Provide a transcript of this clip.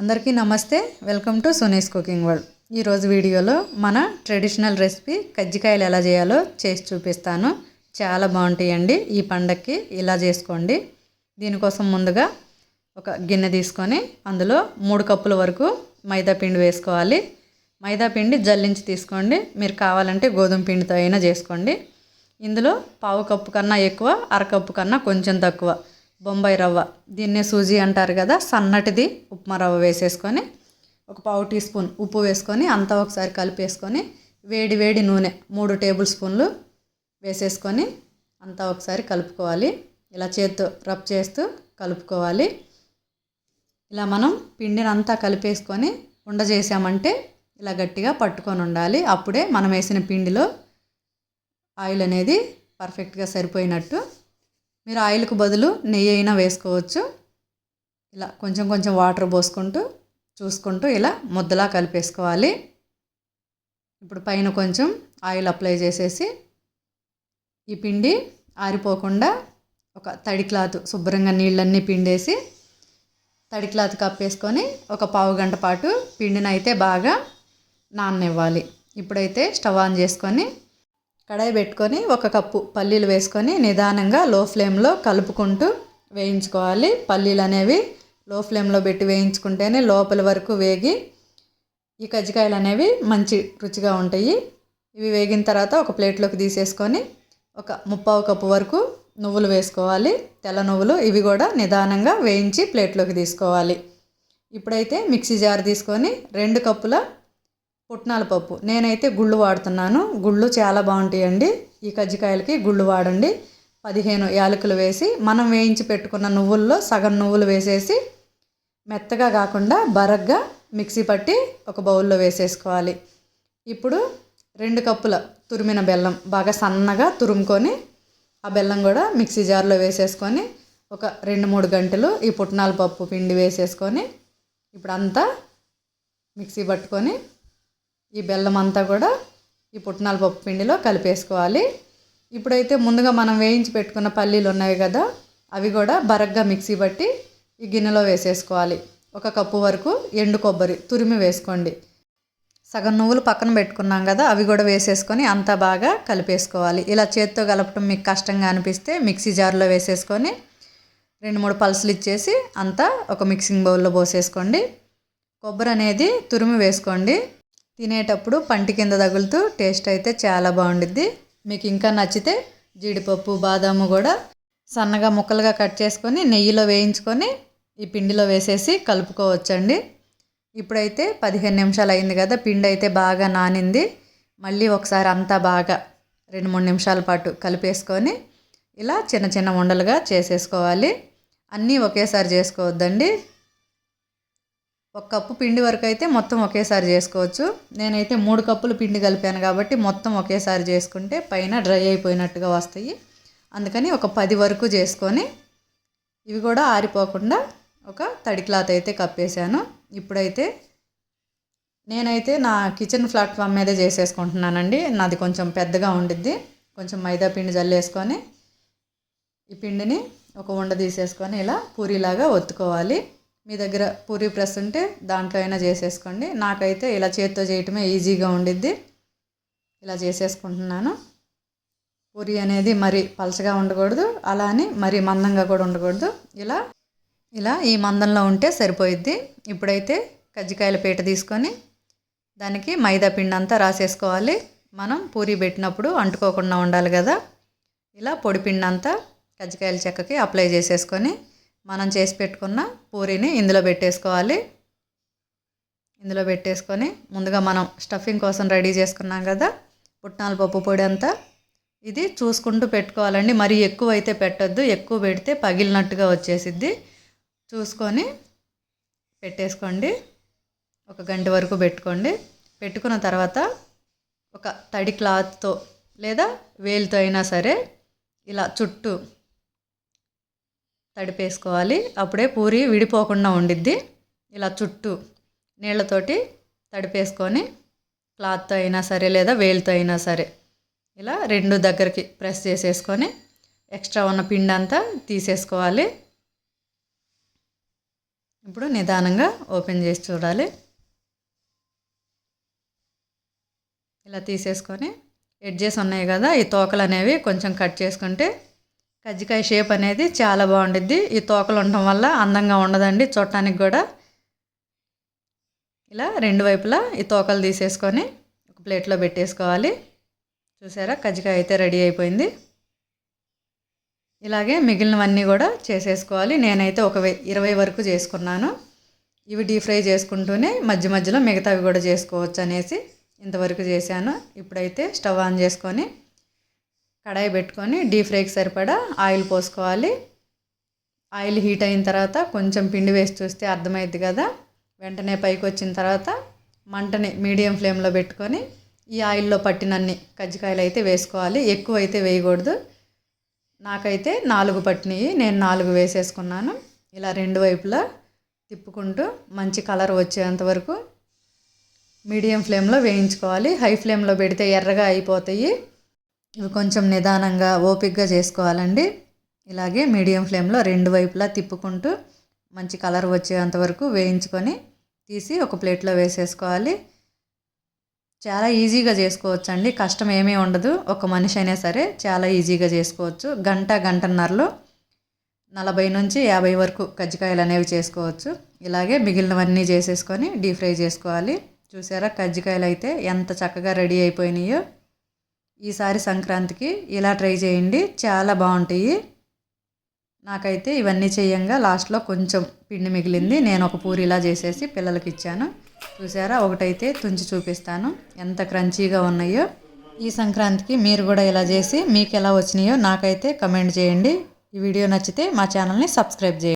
అందరికీ నమస్తే. Welcome to Suni's cooking world. ఈరోజు వీడియోలో మన ట్రెడిషనల్ రెసిపీ కజ్జికాయలు ఎలా చేయాలో చేసి చూపిస్తాను. చాలా బాగుంటాయండి. ఈ పండక్కి ఇలా చేసుకోండి. దీనికోసం ముందుగా ఒక గిన్నె తీసుకొని అందులో మూడు కప్పుల వరకు మైదా పిండి వేసుకోవాలి. మైదా పిండి జల్లించి తీసుకోండి. మీరు కావాలంటే గోధుమ పిండితో అయినా చేసుకోండి. ఇందులో పావు కప్పు కన్నా ఎక్కువ అరకప్పు కన్నా కొంచెం తక్కువ. బొంబాయి రవ్వ. దీన్నే సూజీ అంటారు కదా సన్నటిది ఉప్మా రవ్వ వేసేసుకొని ఒక పావు టీ స్పూన్ ఉప్పు వేసుకొని అంతా ఒకసారి కలిపేసుకొని వేడి వేడి నూనె మూడు టేబుల్ స్పూన్లు వేసేసుకొని అంతా ఒకసారి కలుపుకోవాలి. ఇలా చేత్తో రబ్ చేస్తూ కలుపుకోవాలి. ఇలా మనం పిండిని అంతా కలిపేసుకొని ఉండ చేసామంటే ఇలా గట్టిగా పట్టుకొని ఉండాలి. అప్పుడే మనం వేసిన పిండిలో ఆయిల్ అనేది పర్ఫెక్ట్గా సరిపోయినట్టు మీరు ఆయిల్కు బదులు నెయ్యి అయినా వేసుకోవచ్చు. ఇలా కొంచెం కొంచెం వాటర్ పోసుకుంటూ చూసుకుంటూ ఇలా ముద్దలా కలిపేసుకోవాలి. ఇప్పుడు పైన కొంచెం ఆయిల్ అప్లై చేసేసి ఈ పిండి ఆరిపోకుండా ఒక తడి క్లాత్ శుభ్రంగా నీళ్ళన్నీ పిండేసి తడి క్లాత్ కప్పేసుకొని ఒక పావు గంట పాటు పిండిని అయితే బాగా నాననివ్వాలి. ఇప్పుడైతే స్టవ్ ఆన్ చేసుకొని కడాయి పెట్టుకొని ఒక కప్పు పల్లీలు వేసుకొని నిదానంగా లో ఫ్లేమ్లో కలుపుకుంటూ వేయించుకోవాలి. పల్లీలు అనేవి లో ఫ్లేమ్లో పెట్టి వేయించుకుంటేనే లోపల వరకు వేగి ఈ కజ్జికాయలు అనేవి మంచి రుచిగా ఉంటాయి. ఇవి వేగిన తర్వాత ఒక ప్లేట్లోకి తీసేసుకొని ఒక ముప్పావు కప్పు వరకు నువ్వులు వేసుకోవాలి. తెల్ల నువ్వులు ఇవి కూడా నిదానంగా వేయించి ప్లేట్లోకి తీసుకోవాలి. ఇప్పుడైతే మిక్సీ జార్ తీసుకొని రెండు కప్పుల పుట్నాల పప్పు. నేనైతే గుళ్ళు వాడుతున్నాను. గుళ్ళు చాలా బాగుంటాయండి. ఈ కజ్జికాయలకి గుళ్ళు వాడండి. పదిహేను యాలకులు వేసి మనం వేయించి పెట్టుకున్న నువ్వుల్లో సగం నువ్వులు వేసేసి మెత్తగా కాకుండా బరగ్గా మిక్సీ పట్టి ఒక బౌల్లో వేసేసుకోవాలి. ఇప్పుడు రెండు కప్పుల తురిమిన బెల్లం బాగా సన్నగా తురుముకొని ఆ బెల్లం కూడా మిక్సీ జార్లో వేసేసుకొని ఒక రెండు మూడు గంటలు ఈ పుట్నాల పప్పు పిండి వేసేసుకొని ఇప్పుడు అంతా మిక్సీ పట్టుకొని ఈ బెల్లం అంతా కూడా ఈ పుట్నాల పప్పు పిండిలో కలిపేసుకోవాలి. ఇప్పుడైతే ముందుగా మనం వేయించి పెట్టుకున్న పల్లీలు ఉన్నాయి కదా అవి కూడా బరగ్గా మిక్సీ పట్టి ఈ గిన్నెలో వేసేసుకోవాలి. ఒక కప్పు వరకు ఎండు కొబ్బరి తురిమి వేసుకోండి. సగం నువ్వులు పక్కన పెట్టుకున్నాం కదా అవి కూడా వేసేసుకొని అంతా బాగా కలిపేసుకోవాలి. ఇలా చేత్తో కలపడం మీకు కష్టంగా అనిపిస్తే మిక్సీ జార్లో వేసేసుకొని రెండు మూడు పల్సులు ఇచ్చేసి అంతా ఒక మిక్సింగ్ బౌల్లో పోసేసుకోండి. కొబ్బరి అనేది తురిమి వేసుకోండి. తినేటప్పుడు పంటి కింద తగులుతూ టేస్ట్ అయితే చాలా బాగుండిద్ది. మీకు ఇంకా నచ్చితే జీడిపప్పు బాదాము కూడా సన్నగా ముక్కలుగా కట్ చేసుకొని నెయ్యిలో వేయించుకొని ఈ పిండిలో వేసేసి కలుపుకోవచ్చండి. ఇప్పుడైతే పదిహేను నిమిషాలు అయింది కదా పిండి అయితే బాగా నానింది. మళ్ళీ ఒకసారి అంతా బాగా రెండు మూడు నిమిషాల పాటు కలిపేసుకొని ఇలా చిన్న చిన్న ఉండలుగా చేసేసుకోవాలి. అన్నీ ఒకేసారి చేసుకోవద్దండి. ఒక కప్పు పిండి వరకు అయితే మొత్తం ఒకేసారి చేసుకోవచ్చు. నేనైతే మూడు కప్పులు పిండి కలిపాను కాబట్టి మొత్తం ఒకేసారి చేసుకుంటే పైన డ్రై అయిపోయినట్టుగా వస్తాయి. అందుకని ఒక పది వరకు చేసుకొని ఇవి కూడా ఆరిపోకుండా ఒక తడి క్లాత్ అయితే కప్పేశాను. ఇప్పుడైతే నేనైతే నా కిచెన్ ప్లాట్ఫామ్ మీదే చేసేసుకుంటున్నానండి. నాది కొంచెం పెద్దగా ఉండిద్ది. కొంచెం మైదా పిండి జల్లేసుకొని ఈ పిండిని ఒక ఉండ తీసేసుకొని ఇలా పూరీలాగా ఒత్తుకోవాలి. మీ దగ్గర పూరి ప్రెస్ ఉంటే దాంట్లో అయినా చేసేసుకోండి. నాకైతే ఇలా చేత్తో చేయటమే ఈజీగా ఉండిద్ది. ఇలా చేసేసుకుంటున్నాను. పూరి అనేది మరి పలచగా ఉండకూడదు. అలా అని మరి మందంగా కూడా ఉండకూడదు. ఇలా ఇలా ఈ మందంలో ఉంటే సరిపోయిద్ది. ఇప్పుడైతే కజ్జికాయల పీట తీసుకొని దానికి మైదా పిండి అంతా రాసేసుకోవాలి. మనం పూరి పెట్టినప్పుడు అంటుకోకుండా ఉండాలి కదా. ఇలా పొడి పిండి అంతా కజ్జికాయల చెక్కకి అప్లై చేసేసుకొని మనం చేసి పెట్టుకున్న పూరీని ఇందులో పెట్టేసుకోవాలి. ఇందులో పెట్టేసుకొని ముందుగా మనం స్టఫింగ్ కోసం రెడీ చేసుకున్నాం కదా పుట్నాల పప్పు పొడి అంతా. ఇది చూసుకుంటూ పెట్టుకోవాలండి. మరి ఎక్కువ అయితే పెట్టద్దు. ఎక్కువ పెడితే పగిలినట్టుగా వచ్చేసిద్ది. చూసుకొని పెట్టేసుకోండి. ఒక గంట వరకు పెట్టుకోండి. పెట్టుకున్న తర్వాత ఒక తడి క్లాత్తో లేదా వేలుతో అయినా సరే ఇలా చుట్టూ తడిపేసుకోవాలి. అప్పుడే పూరి విడిపోకుండా ఉండిద్ది. ఇలా చుట్టూ నీళ్ళతోటి తడిపేసుకొని క్లాత్తో అయినా సరే లేదా వేలుతో అయినా సరే ఇలా రెండు దగ్గరికి ప్రెస్ చేసేసుకొని ఎక్స్ట్రా ఉన్న పిండి అంతా తీసేసుకోవాలి. ఇప్పుడు నిదానంగా ఓపెన్ చేసి చూడాలి. ఇలా తీసేసుకొని ఎడ్జెస్ ఉన్నాయి కదా ఈ తోకలు అనేవి కొంచెం కట్ చేసుకుంటే కజ్జికాయ షేప్ అనేది చాలా బాగుండిద్ది. ఈ తోకలు ఉండటం వల్ల అందంగా ఉండదండి చూడటానికి కూడా. ఇలా రెండు వైపులా ఈ తోకలు తీసేసుకొని ఒక ప్లేట్లో పెట్టేసుకోవాలి. చూసారా? కజ్జికాయ అయితే రెడీ అయిపోయింది. ఇలాగే మిగిలినవన్నీ కూడా చేసేసుకోవాలి. నేనైతే ఒక ఇరవై వరకు చేసుకున్నాను. ఇవి డీప్ ఫ్రై చేసుకుంటూనే మధ్య మధ్యలో మిగతావి కూడా చేసుకోవచ్చు అనేసి ఇంతవరకు చేశాను. ఇప్పుడైతే స్టవ్ ఆన్ చేసుకొని కడాయి పెట్టుకొని డీప్ ఫ్రైకి సరిపడా ఆయిల్ పోసుకోవాలి. ఆయిల్ హీట్ అయిన తర్వాత కొంచెం పిండి వేసి చూస్తే అర్థమైద్ది కదా. వెంటనే పైకి వచ్చిన తర్వాత మంటని మీడియం ఫ్లేమ్లో పెట్టుకొని ఈ ఆయిల్లో పట్టినన్ని కజ్జికాయలు అయితే వేసుకోవాలి. ఎక్కువ అయితే వేయకూడదు. నాకైతే నాలుగు పట్టినవి నేను నాలుగు వేసేసుకున్నాను. ఇలా రెండు వైపులా తిప్పుకుంటూ మంచి కలర్ వచ్చేంత వరకు మీడియం ఫ్లేమ్లో వేయించుకోవాలి. హై ఫ్లేమ్లో పెడితే ఎర్రగా అయిపోతాయి. ఇవి కొంచెం నిదానంగా ఓపిక్గా చేసుకోవాలండి. ఇలాగే మీడియం ఫ్లేమ్లో రెండు వైపులా తిప్పుకుంటూ మంచి కలర్ వచ్చేంత వరకు వేయించుకొని తీసి ఒక ప్లేట్లో వేసేసుకోవాలి. చాలా ఈజీగా చేసుకోవచ్చు అండి కష్టం ఏమీ ఉండదు. ఒక మనిషి అయినా సరే చాలా ఈజీగా చేసుకోవచ్చు. గంట గంటన్నరలో నలభై నుంచి యాభై వరకు కజ్జికాయలు అనేవి చేసుకోవచ్చు. ఇలాగే మిగిలినవన్నీ చేసేసుకొని డీప్ ఫ్రై చేసుకోవాలి. చూసారా కజ్జికాయలు అయితే ఎంత చక్కగా రెడీ అయిపోయినాయో. ఈసారి సంక్రాంతికి ఇలా ట్రై చేయండి. చాలా బాగుంటాయి. నాకైతే ఇవన్నీ చేయంగా లాస్ట్లో కొంచెం పిండి మిగిలింది. నేను ఒక పూరిలా చేసేసి పిల్లలకి ఇచ్చాను. చూసారా? ఒకటైతే తుంచి చూపిస్తాను. ఎంత క్రంచీగా ఉన్నాయో. ఈ సంక్రాంతికి మీరు కూడా ఇలా చేసి మీకు ఎలా వచ్చినాయో నాకైతే కమెంట్ చేయండి. ఈ వీడియో నచ్చితే మా ఛానల్ని సబ్స్క్రైబ్ చేయండి.